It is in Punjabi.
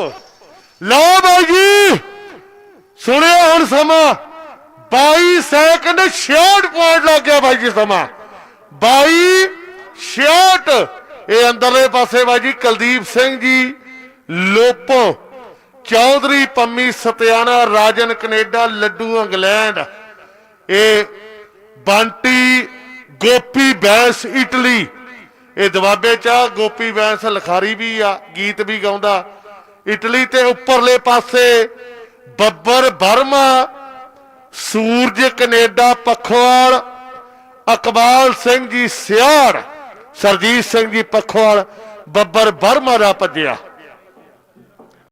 ਅਪ ਲਓ ਬਾਈ ਜੀ ਸੁਣਿਆ ਹੁਣ ਸਮਾਂ? 22 ਸੈਕਿੰਡ 66 ਪੁਆਇੰਟ ਲੱਗ ਗਿਆ ਬਾਈ ਜੀ ਸਮਾਂ। 22 66 ਇਹ ਅੰਦਰਲੇ ਪਾਸੇ ਬਾਈ ਜੀ ਕੁਲਦੀਪ ਸਿੰਘ ਜੀ ਲੋਪੋ ਚੌਧਰੀ ਪੰਮੀ ਸਤਿਆਣਾ ਰਾਜਨ ਕੈਨੇਡਾ ਲੱਡੂ ਇੰਗਲੈਂਡ। ਇਹ ਬੰਟੀ ਗੋਪੀ ਬੈਂਸ ਇਟਲੀ। ਇਹ ਦਵਾਬੇ ਚ ਆ, ਗੋਪੀ ਬੈਂਸ ਲਖਾਰੀ ਵੀ ਆ ਗੀਤ ਵੀ ਗਾਉਂਦਾ। ਇਟਲੀ ਤੇ ਉੱਪਰਲੇ ਪਾਸੇ ਬੱਬਰ ਬਰਮਾ ਸੂਰਜ ਕੈਨੇਡਾ ਪਖਵਾਲ, ਅਕਬਾਲ ਸਿੰਘ ਜੀ ਸਿਆੜ, ਸਰਜੀਤ ਸਿੰਘ ਜੀ ਪਖਵਾਲ, ਬੱਬਰ ਬਰਮਾ ਦਾ ਭੱਜਿਆ।